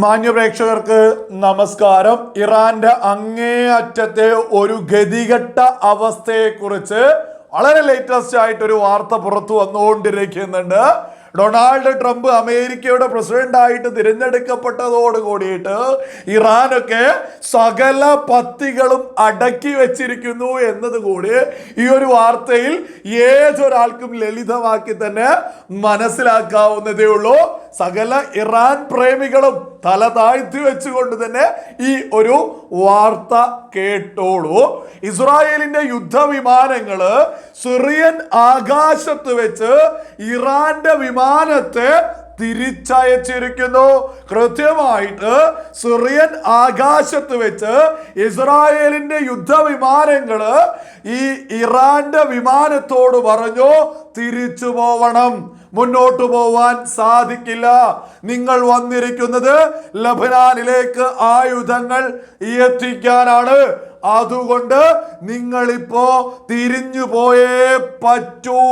മാന്യപ്രേക്ഷകർക്ക് നമസ്കാരം. ഇറാന്റെ അങ്ങേയറ്റത്തെ ഒരു ഗതികെട്ട അവസ്ഥയെക്കുറിച്ച് വളരെ ലേറ്റസ്റ്റ് ആയിട്ട് ഒരു വാർത്ത പുറത്തു വന്നുകൊണ്ടിരിക്കുന്നുണ്ട്. ഡൊണാൾഡ് ട്രംപ് അമേരിക്കയുടെ പ്രസിഡന്റ് ആയിട്ട് തിരഞ്ഞെടുക്കപ്പെട്ടതോട് കൂടിയിട്ട് ഇറാനൊക്കെ സകല പത്തികളും അടക്കി വെച്ചിരിക്കുന്നു എന്നതുകൂടി ഈ ഒരു വാർത്തയിൽ ഏതൊരാൾക്കും ലളിതമാക്കി തന്നെ മനസ്സിലാക്കാവുന്നതേ ഉള്ളൂ. സകല ഇറാൻ പ്രേമികളും തല താഴ്ത്തി വെച്ചുകൊണ്ട് തന്നെ ഈ ഒരു വാർത്ത കേട്ടോളൂ. ഇസ്രായേലിന്റെ യുദ്ധവിമാനങ്ങൾ സിറിയൻ ആകാശത്ത് വെച്ച് ഇറാന്റെ വിമാനത്തെ തിരിച്ചയച്ചിരിക്കുന്നു. കൃത്യമായിട്ട് സിറിയൻ ആകാശത്ത് വെച്ച് ഇസ്രായേലിന്റെ യുദ്ധവിമാനങ്ങൾ ഈ ഇറാന്റെ വിമാനത്തോട് പറഞ്ഞു തിരിച്ചു പോവണം. മുന്നോട്ട് പോവാൻ സാധിക്കില്ല. നിങ്ങൾ വന്നിരിക്കുന്നത് ലബനാനിലേക്ക് ആയുധങ്ങൾ എത്തിക്കാനാണ്. അതുകൊണ്ട് നിങ്ങളിപ്പോ തിരിഞ്ഞു പോയേ പറ്റൂ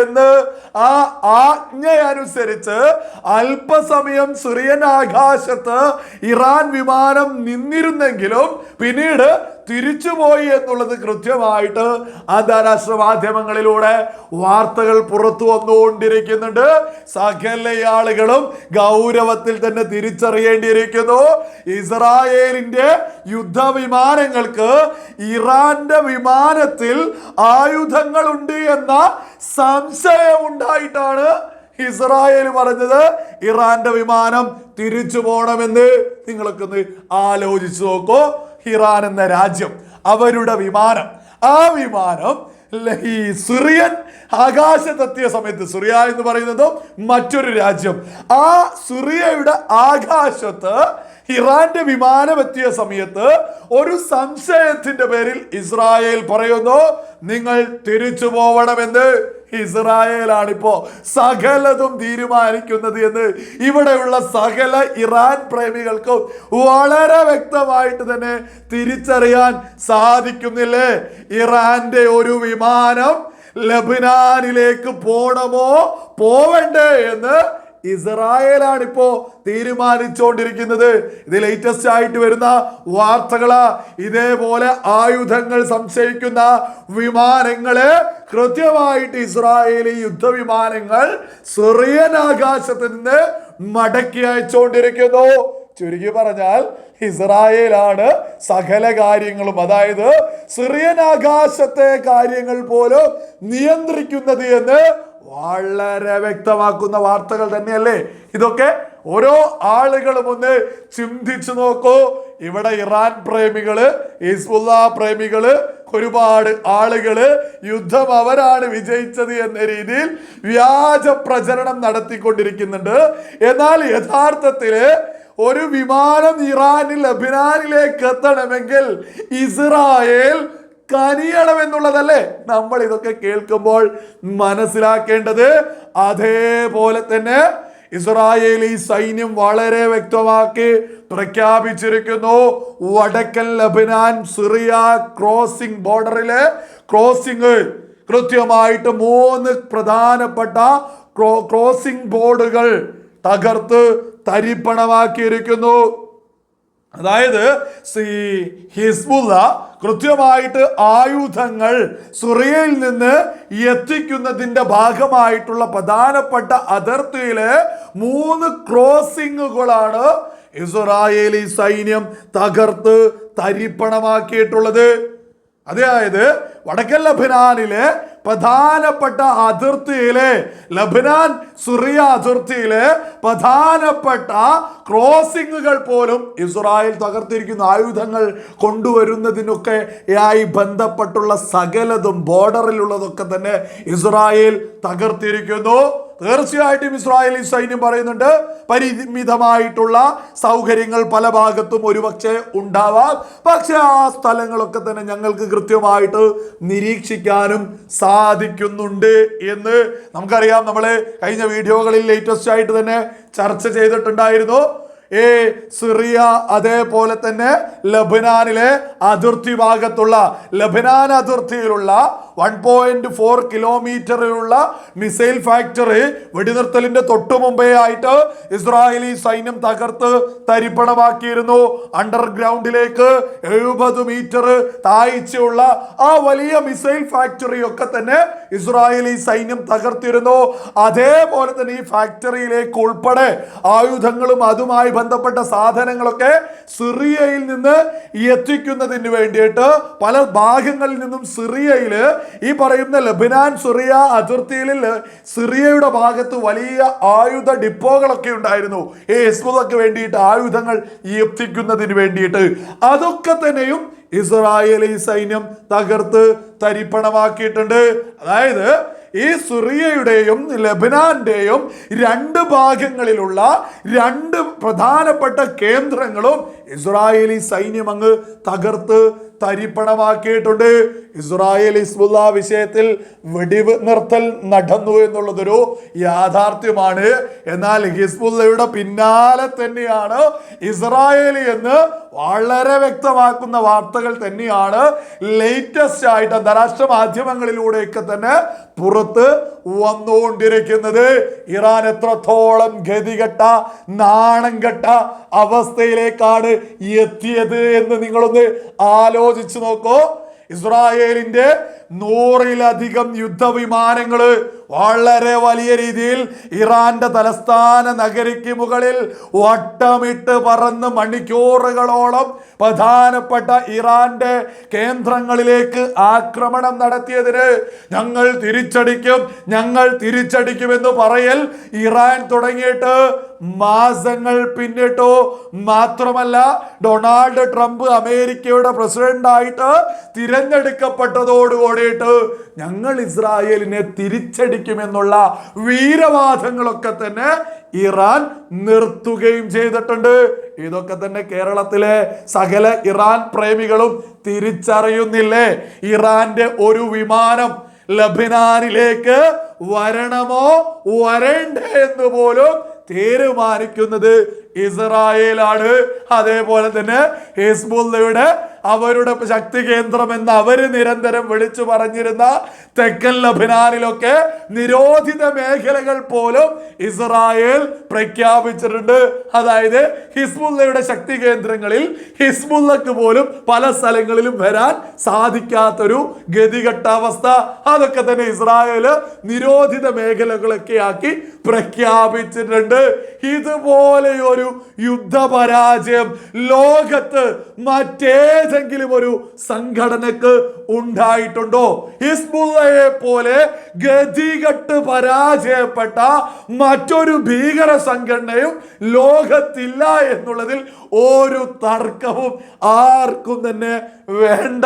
എന്ന് ആ ആജ്ഞയനുസരിച്ച് അല്പസമയം സിറിയൻ ആകാശത്ത് ഇറാൻ വിമാനം നിന്നിരുന്നെങ്കിലും പിന്നീട് തിരിച്ചുപോയി എന്നുള്ളത് കൃത്യമായിട്ട് അന്താരാഷ്ട്ര മാധ്യമങ്ങളിലൂടെ വാർത്തകൾ പുറത്തു വന്നുകൊണ്ടിരിക്കുന്നുണ്ട്. സകല ആളുകളും ഗൗരവത്തിൽ തന്നെ തിരിച്ചറിയേണ്ടിയിരിക്കുന്നു. ഇസ്രായേലിന്റെ യുദ്ധവിമാനങ്ങൾക്ക് ഇറാന്റെ വിമാനത്തിൽ ആയുധങ്ങളുണ്ട് എന്ന സംശയം ഉണ്ടായിട്ടാണ് ഇസ്രായേൽ പറഞ്ഞത്. ഇറാന്റെ വിമാനം തിരിച്ചു പോകണമെന്ന് നിങ്ങളൊക്കെ ഒന്ന് ആലോചിച്ചു നോക്കൂ. ഇറാൻ എന്ന രാജ്യം അവരുടെ വിമാനം. ആ വിമാനം ഈ സിറിയൻ ആകാശത്തെത്തിയ സമയത്ത് സിറിയ എന്ന് പറയുന്നതും മറ്റൊരു രാജ്യം. ആ സിറിയയുടെ ആകാശത്ത് ഇറാന്റെ വിമാനം എത്തിയ സമയത്ത് ഒരു സംശയത്തിന്റെ പേരിൽ ഇസ്രായേൽ പറയുന്നു നിങ്ങൾ തിരിച്ചു പോവണമെന്ന് ഇസ്രായേലാണിപ്പോ സകലതും തീരുമാനിക്കുന്നത് എന്ന് ഇവിടെയുള്ള സകല ഇറാൻ പ്രേമികൾക്കും വളരെ വ്യക്തമായിട്ട് തന്നെ തിരിച്ചറിയാൻ സാധിക്കുന്നില്ലേ? ഇറാന്റെ ഒരു വിമാനം ലബനാനിലേക്ക് പോണമോ? പോവണ്ടേ എന്ന് ഇസ്രായേലാണ് ഇപ്പോ തീരുമാനിച്ചുകൊണ്ടിരിക്കുന്നത് ഇത് ലേറ്റസ്റ്റ് ആയിട്ട് വരുന്ന വാർത്തകളാ. ഇതേപോലെ ആയുധങ്ങൾ സംശയിക്കുന്ന വിമാനങ്ങൾ കൃത്യമായിട്ട് ഇസ്രായേലി യുദ്ധവിമാനങ്ങൾ സിറിയൻ ആകാശത്ത് നിന്ന് മടക്കി അയച്ചുകൊണ്ടിരിക്കുന്നു ചുരുക്കി പറഞ്ഞാൽ ഇസ്രായേലാണ് സകല കാര്യങ്ങളും അതായത് സിറിയൻ ആകാശത്തെ കാര്യങ്ങൾ പോലും നിയന്ത്രിക്കുന്നത് എന്ന് വളരെ വ്യക്തമാക്കുന്ന വാർത്തകൾ തന്നെയല്ലേ? ഇതൊക്കെ ഓരോ ആളുകളും ഒന്ന് ചിന്തിച്ചു നോക്കൂ. ഇവിടെ ഇറാൻ പ്രേമികൾ ഹിസ്ബുല്ല പ്രേമികൾ ഒരുപാട് ആളുകൾ യുദ്ധം അവരാണ് വിജയിച്ചത് എന്ന രീതിയിൽ വ്യാജ പ്രചരണം നടത്തിക്കൊണ്ടിരിക്കുന്നുണ്ട്. എന്നാൽ യഥാർത്ഥത്തിൽ ഒരു വിമാനം ഇറാനിൽ ലബിനാനിലേക്ക് എത്തണമെങ്കിൽ ഇസ്രായേൽ കനിയണമെന്നുള്ളതല്ലേ നമ്മൾ ഇതൊക്കെ കേൾക്കുമ്പോൾ മനസ്സിലാക്കേണ്ടത്? അതേപോലെ തന്നെ ഇസ്രായേലി സൈന്യം വളരെ വ്യക്തമാക്കി പ്രഖ്യാപിച്ചിരിക്കുന്നു. വടക്കൻ ലബനാൻ സിറിയ ക്രോസിംഗ് ബോർഡറിലെ ക്രോസിംഗ്. കൃത്യമായിട്ട് മൂന്ന് പ്രധാനപ്പെട്ട ക്രോ- ക്രോസിംഗ് ബോർഡുകൾ തകർത്ത് തരിപ്പണമാക്കിയിരിക്കുന്നു. അതായത് സി ഹിസ്ബുല്ല കൃത്യമായിട്ട് ആയുധങ്ങൾ സുറിയയിൽ നിന്ന് എത്തിക്കുന്നതിന്റെ ഭാഗമായിട്ടുള്ള പ്രധാനപ്പെട്ട അതിർത്തിയിലെ മൂന്ന് ക്രോസിങ്ങുകളാണ് ഇസ്രായേലി സൈന്യം തകർത്ത് തരിപ്പണമാക്കിയിട്ടുള്ളത്. അതായത് വടക്കൻ ലബനാനിലെ പ്രധാനപ്പെട്ട അതിർത്തിയിലെ ലബനാൻ സുറിയ അതിർത്തിയിലെ പ്രധാനപ്പെട്ട ക്രോസിങ്ങുകൾ പോലും ഇസ്രായേൽ തകർത്തിരിക്കുന്ന ആയുധങ്ങൾ കൊണ്ടുവരുന്നതിനൊക്കെ ആയി ബന്ധപ്പെട്ടുള്ള സകലതും ബോർഡറിലുള്ളതൊക്കെ തന്നെ ഇസ്രായേൽ തകർത്തിരിക്കുന്നു. തീർച്ചയായിട്ടും ഇസ്രായേലി സൈന്യം പറയുന്നുണ്ട് പരിമിതമായിട്ടുള്ള സൗകര്യങ്ങൾ പല ഭാഗത്തും ഒരുപക്ഷെ ഉണ്ടാവാം. പക്ഷെ ആ സ്ഥലങ്ങളൊക്കെ തന്നെ ഞങ്ങൾക്ക് കൃത്യമായിട്ട് നിരീക്ഷിക്കാനും സാധിക്കുന്നുണ്ട് എന്ന് നമുക്കറിയാം. നമ്മൾ കഴിഞ്ഞ വീഡിയോകളിൽ ലേറ്റസ്റ്റ് ആയിട്ട് തന്നെ ചർച്ച ചെയ്തിട്ടുണ്ടായിരുന്നു. ഏ സിറിയ അതേപോലെ തന്നെ ലബനാനിലെ അതിർത്തി ഭാഗത്തുള്ള ലബനാൻ അതിർത്തിയിലുള്ള വൺ പോയിന്റ് ഫോർ കിലോമീറ്ററിലുള്ള മിസൈൽ ഫാക്ടറി വെടിനിർത്തലിന്റെ തൊട്ടു മുമ്പേ ആയിട്ട് ഇസ്രായേലി സൈന്യം തകർത്ത് തരിപ്പണമാക്കിയിരുന്നു. അണ്ടർഗ്രൗണ്ടിലേക്ക് എഴുപത് മീറ്റർ താഴ്ചയുള്ള ആ വലിയ മിസൈൽ ഫാക്ടറി ഒക്കെ തന്നെ ഇസ്രായേലി സൈന്യം തകർത്തിരുന്നു. അതേപോലെ തന്നെ ഈ ഫാക്ടറിയിലേക്ക് ഉൾപ്പെടെ ആയുധങ്ങളും അതുമായി ബന്ധപ്പെട്ട സാധനങ്ങളൊക്കെ സിറിയയിൽ നിന്ന് എത്തിക്കുന്നതിന് വേണ്ടിയിട്ട് പല ഭാഗങ്ങളിൽ നിന്നും സിറിയയിൽ ഈ പറയുന്ന ലബിനാൻ സിറിയ അതിർത്തിയിൽ സിറിയയുടെ ഭാഗത്ത് വലിയ ആയുധ ഡിപ്പോകളൊക്കെ ഉണ്ടായിരുന്നു. ഈ ഇസ്മുദക്ക് വേണ്ടിയിട്ട് ആയുധങ്ങൾ എത്തിക്കുന്നതിന് വേണ്ടിയിട്ട്. അതൊക്കെ തന്നെയും ഇസ്രായേലി സൈന്യം തകർത്ത് തരിപ്പണമാക്കിയിട്ടുണ്ട്. അതായത് ഈ സിറിയയുടെയും ലബനാന്റെയും രണ്ട് ഭാഗങ്ങളിലുള്ള രണ്ട് പ്രധാനപ്പെട്ട കേന്ദ്രങ്ങളും ഇസ്രായേലി സൈന്യം അങ്ങ് തകർത്ത് തരിപ്പണമാക്കിയിട്ടുണ്ട്. ഇസ്രായേൽ ഇസ്ബുല്ല വിഷയത്തിൽ വെടിവ് നിർത്തൽ നടന്നു എന്നുള്ളതൊരു യാഥാർത്ഥ്യമാണ്. എന്നാൽ ഹിസ്ബുല്ലയുടെ പിന്നാലെ തന്നെയാണ് ഇസ്രായേലി എന്ന് വളരെ വ്യക്തമാക്കുന്ന വാർത്തകൾ തന്നെയാണ്. ലേറ്റസ്റ്റ് ആയിട്ട് അന്താരാഷ്ട്ര മാധ്യമങ്ങളിലൂടെയൊക്കെ തന്നെ പുറത്ത് വന്നുകൊണ്ടിരിക്കുന്നത്. ഇറാൻ എത്രത്തോളം ഗതികെട്ട നാണം കെട്ട അവസ്ഥയിലേക്കാണ് എത്തിയത് എന്ന് നിങ്ങളൊന്ന് ആലോചിച്ചു നോക്കൂ. ഇസ്രായേലിന്റെ നൂറിലധികം യുദ്ധവിമാനങ്ങൾ വളരെ വലിയ രീതിയിൽ ഇറാന്റെ തലസ്ഥാന നഗരിക്ക് മുകളിൽ വട്ടമിട്ട് പറന്ന് മണിക്കൂറുകളോളം പ്രധാനപ്പെട്ട ഇറാന്റെ കേന്ദ്രങ്ങളിലേക്ക് ആക്രമണം നടത്തിയതിന് ഞങ്ങൾ തിരിച്ചടിക്കും ഞങ്ങൾ തിരിച്ചടിക്കുമെന്ന് പറയൽ ഇറാൻ തുടങ്ങിയിട്ട് മാസങ്ങൾ പിന്നിട്ടു. മാത്രമല്ല ഡൊണാൾഡ് ട്രംപ് അമേരിക്കയുടെ പ്രസിഡന്റായിട്ട് തിരഞ്ഞെടുക്കപ്പെട്ടതോട് കൂടിയിട്ട് ഞങ്ങൾ ഇസ്രായേലിനെ തിരിച്ചടിക്കുമെന്നുള്ള വീരവാദങ്ങളൊക്കെ തന്നെ ഇറാൻ നിർത്തുകയും ചെയ്തിട്ടുണ്ട്. ഇതൊക്കെ തന്നെ കേരളത്തിലെ സകല ഇറാൻ പ്രേമികളും തിരിച്ചറിയുന്നില്ലേ? ഇറാന്റെ ഒരു വിമാനം ലബിനാനിലേക്ക് വരണമോ? വരണ്ടേ എന്ന് പോലും തീരുമാനിക്കുന്നത് ഇസ്രായേലാണ്. അതേപോലെ തന്നെ ഹിസ്ബുല്ലയുടെ അവരുടെ ശക്തി കേന്ദ്രം എന്ന് അവർ നിരന്തരം വിളിച്ചു പറഞ്ഞിരുന്ന തെക്കൻ ലബനാനിലൊക്കെ നിരോധിത മേഖലകൾ പോലും ഇസ്രായേൽ പ്രഖ്യാപിച്ചിട്ടുണ്ട്. അതായത് ഹിസ്ബുല്ലയുടെ ശക്തി കേന്ദ്രങ്ങളിൽ ഹിസ്ബുല്ലക്ക് പോലും പല സ്ഥലങ്ങളിലും വരാൻ സാധിക്കാത്തൊരു ഗതികെട്ട അവസ്ഥ. അതൊക്കെ തന്നെ ഇസ്രായേൽ നിരോധിത മേഖലകളൊക്കെ ആക്കി പ്രഖ്യാപിച്ചിട്ടുണ്ട്. ഇതുപോലെ ഒരു യുദ്ധപരാജയം. ലോകത്ത് മറ്റേതെങ്കിലും ഒരു സംഘടനക്ക് ഉണ്ടായിട്ടുണ്ടോ? ഹിസ്ബുള്ളയെ പോലെ ഗതികെട്ട് പരാജയപ്പെട്ട മറ്റൊരു ഭീകര സംഘടനയും ലോകത്തില്ല എന്നുള്ളതിൽ ഒരു തർക്കവും ആർക്കും തന്നെ വേണ്ട.